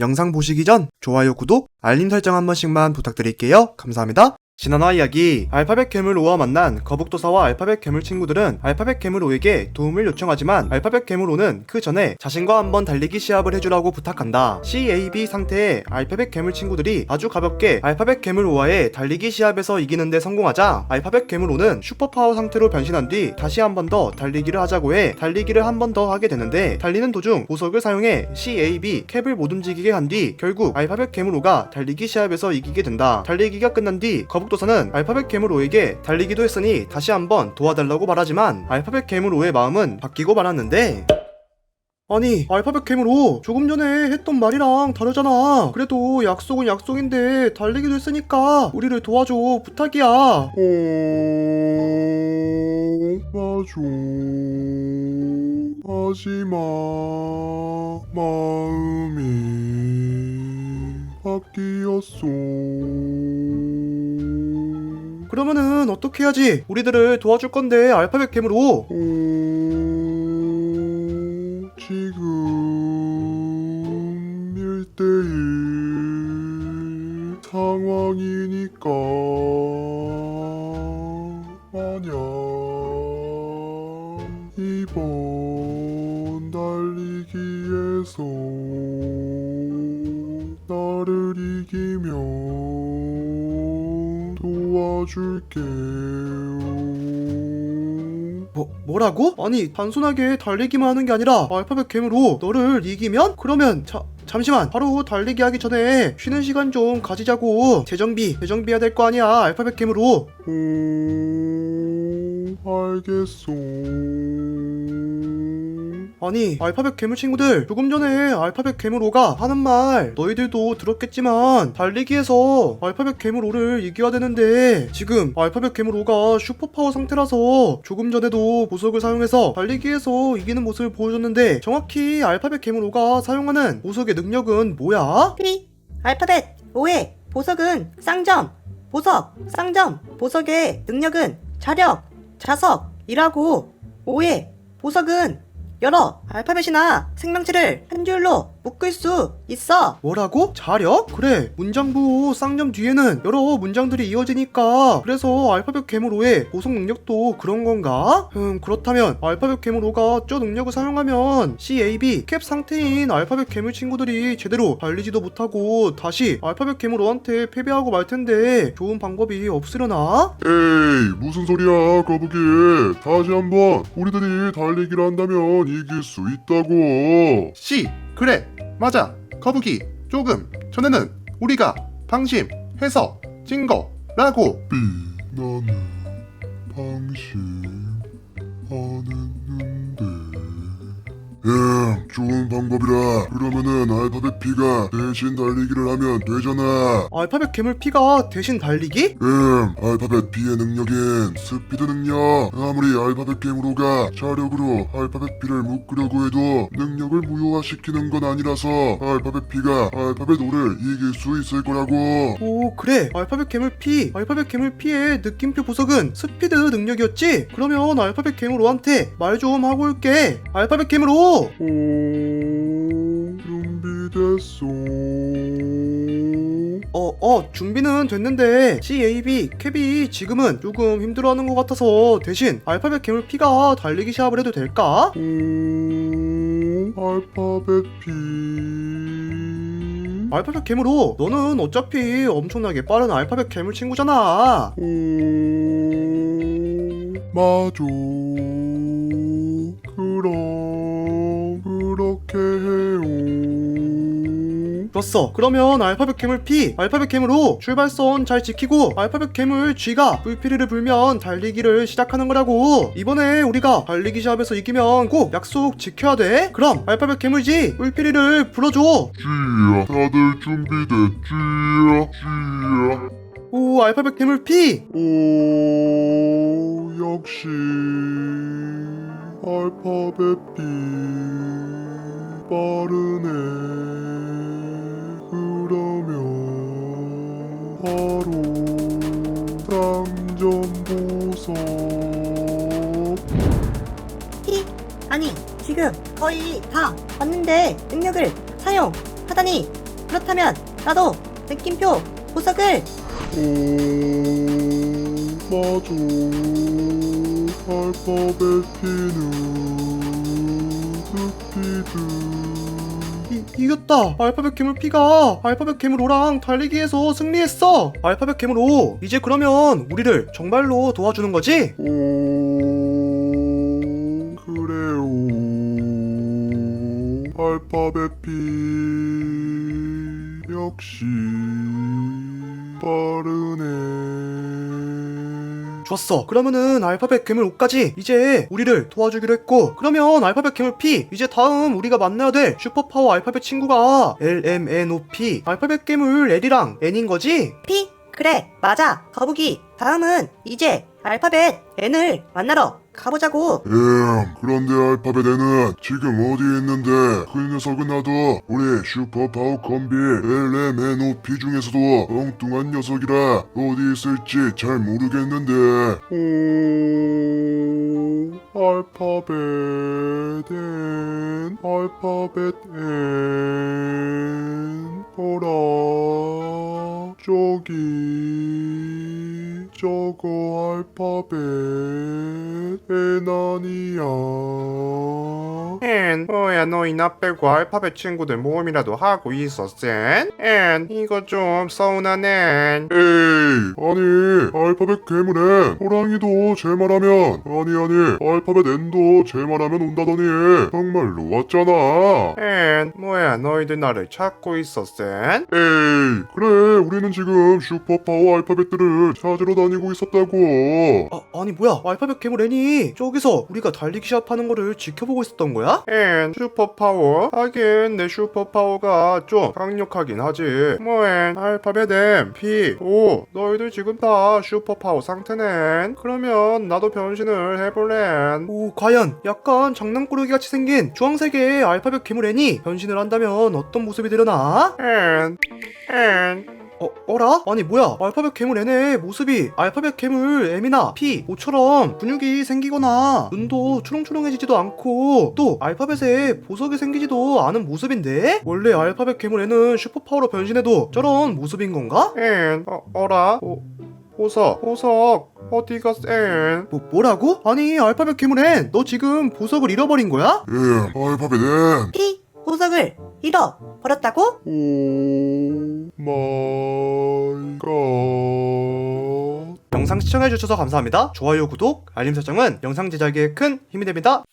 영상 보시기 전 좋아요, 구독, 알림 설정 한 번씩만 부탁드릴게요. 감사합니다. 지난화 이야기 알파벳 괴물 5와 만난 거북도사와 알파벳 괴물 친구들은 알파벳 괴물 5에게 도움을 요청하지만 알파벳 괴물 5는 그 전에 자신과 한번 달리기 시합을 해주라고 부탁한다. CAB 상태의 알파벳 괴물 친구들이 아주 가볍게 알파벳 괴물 5와의 달리기 시합에서 이기는데 성공하자 알파벳 괴물 5는 슈퍼파워 상태로 변신한 뒤 다시 한 번 더 달리기를 하자고 해 달리기를 한 번 더 하게 되는데 달리는 도중 보석을 사용해 CAB 캡을 못 움직이게 한 뒤 결국 알파벳 괴물 5가 달리기 시합에서 이기게 된다. 달리기가 끝난 뒤 거북 도사는 알파벳 괴물 5에게 달리기도 했으니 다시 한번 도와달라고 말하지만 알파벳 괴물 5의 마음은 바뀌고 말았는데 아니 알파벳 괴물 5 조금 전에 했던 말이랑 다르잖아 그래도 약속은 약속인데 달리기도 했으니까 우리를 도와줘 부탁이야 어, 맞아. 하지마, 마음이 바뀌었어. 그러면은 어떻게 해야지? 우리들을 도와줄 건데 알파벳 5 어, 지금 1대1 상황이니까 만약 이번 달리기에서 나를 이기면 도와줄게요. 뭐, 뭐라고? 아니 단순하게 달리기만 하는 게 아니라 알파벳 5 너를 이기면? 그러면 자, 잠시만 바로 달리기 하기 전에 쉬는 시간 좀 가지자고 재정비 재정비해야 될 거 아니야 알파벳 5 오, 알겠어. 아니 알파벳 괴물 친구들 조금 전에 알파벳 괴물 5가 하는 말 너희들도 들었겠지만 달리기에서 알파벳 괴물 5를 이겨야 되는데 지금 알파벳 괴물 5가 슈퍼파워 상태라서 조금 전에도 보석을 사용해서 달리기에서 이기는 모습을 보여줬는데 정확히 알파벳 괴물 5가 사용하는 보석의 능력은 뭐야? 피 알파벳 5의 보석은 쌍점 보석 쌍점 보석의 능력은 자력 자석이라고 5의 보석은 여러 알파벳이나 생명체를 한 줄로 묶을 수 있어 뭐라고? 자력? 그래 문장부 쌍점 뒤에는 여러 문장들이 이어지니까 그래서 알파벳 괴물 5의 보석 능력도 그런 건가? 음 그렇다면 알파벳 괴물 5가 저 능력을 사용하면 CAB 캡 상태인 알파벳 괴물 친구들이 제대로 달리지도 못하고 다시 알파벳 괴물 5한테 패배하고 말 텐데 좋은 방법이 없으려나? 에이, 무슨 소리야, 거북이. 다시 한번 우리들이 달리기를 한다면 이길 수 있다고. C 그래 맞아 거북이 조금 전에는 우리가 방심해서 진 거라고 B, 나는 방심하는데. 응, 좋은 방법이라. 그러면은 알파벳 B가 대신 달리기를 하면 되잖아. 알파벳 괴물 P가 대신 달리기? 음, 알파벳 B의 능력인 스피드 능력. 아무리 알파벳 게임으로가 자력으로 알파벳 B를 묶으려고 해도 능력을 무효화시키는 건 아니라서 알파벳 B가 알파벳 O를 이길 수 있을 거라고. 오 그래 알파벳 괴물 P 알파벳 괴물 P의 느낌표 보석은 스피드 능력이었지? 그러면 알파벳 괴물 5한테 말 좀 하고 올게 알파벳 괴물 5 오, 준비됐어. 어, 어, 준비는 됐는데 CAB, 캡이 지금은 조금 힘들어하는 것 같아서 대신 알파벳 괴물 P가 달리기 시합을 해도 될까? 오, 알파벳 B. 알파벳 괴물 5 너는 어차피 엄청나게 빠른 알파벳 괴물 친구잖아 오, 맞아. 그렇게 해요. 좋았어. 그러면 알파벳 괴물 P, 알파벳 괴물 5 출발선 잘 지키고 알파벳 괴물 G가 불피리를 불면 달리기를 시작하는 거라고. 이번에 우리가 달리기 시합에서 이기면 꼭 약속 지켜야 돼. 그럼 알파벳 괴물 G 불피리를 불어줘. 쥐야, 다들 준비됐쥐야, 쥐야. 오 알파벳 괴물 P. 오, 역시. 알파벳 B 빠르네. 그러면 바로 쌍점 보석. 피 아니 지금 거의 다 왔는데 능력을 사용하다니 그렇다면 나도 느낌표 보석을 오, 맞아. 알파벳 스피드. 이, 이겼다 알파벳 괴물 P가 알파벳 괴물 O랑 달리기에서 승리했어 알파벳 괴물 O 이제 그러면 우리를 정말로 도와주는 거지? 오, 그래요. 알파벳 P 역시 빠르네. 좋았어. 그러면은 알파벳 괴물 O까지 이제 우리를 도와주기로 했고 그러면 알파벳 괴물 P 이제 다음 우리가 만나야 될 슈퍼파워 알파벳 친구가 LMNOP 알파벳 괴물 L이랑 N인 거지? P? 그래 맞아. 거북이. 다음은 이제 알파벳 N을 만나러 가보자고. 엠, 그런데 알파벳 N은 지금 어디에 있는데? 그 녀석은 나도 우리 슈퍼파워 컴비 LMNOP 중에서도 엉뚱한 녀석이라 어디 있을지 잘 모르겠는데. 오 알파벳 N 알파벳 N. 어라 저기 저거 알파벳 아니야 앤, 뭐야 너희 나 빼고 알파벳 친구들 모험이라도 하고 있었센? 앤, 이거 좀 서운하네. 에이 아니 알파벳 괴물엔 호랑이도 제 말하면 아니 아니 알파벳 N도 제 말하면 온다더니 정말로 왔잖아 앤, 뭐야 너희들 나를 찾고 있었센? 에이 그래 우리는 지금 슈퍼파워 알파벳들을 찾으러 다니 고 있었다고 아, 아니 뭐야 알파벳 괴물 N이 저기서 우리가 달리기 시합하는 거를 지켜보고 있었던 거야? 앤, 슈퍼파워? 하긴 내 슈퍼파워가 좀 강력하긴 하지. 뭐엔, 알파벳 M, P, O. 너희들 지금 다 슈퍼파워 상태네. 그러면 나도 변신을 해볼래. 오 과연 약간 장난꾸러기 같이 생긴 주황색의 알파벳 괴물 N이 변신을 한다면 어떤 모습이 되려나? 앤, 앤. 어, 어라? 아니 뭐야 알파벳 괴물 N의 모습이 알파벳 괴물 M이나 P, O처럼 근육이 생기거나 눈도 초롱초롱해지지도 않고 또 알파벳에 보석이 생기지도 않은 모습인데? 원래 알파벳 괴물 N은 슈퍼파워로 변신해도 저런 모습인 건가? 앤, 어, 어라? 오, 보석, 보석, 어디 갔앤? 뭐, 뭐라고? 아니 알파벳 괴물 N 너 지금 보석을 잃어버린 거야? 예 알파벳 N P 보석을 잃어버렸다고? 음... 뭔가... 영상 시청해주셔서 감사합니다. 좋아요, 구독, 알림 설정은 영상 제작에 큰 힘이 됩니다.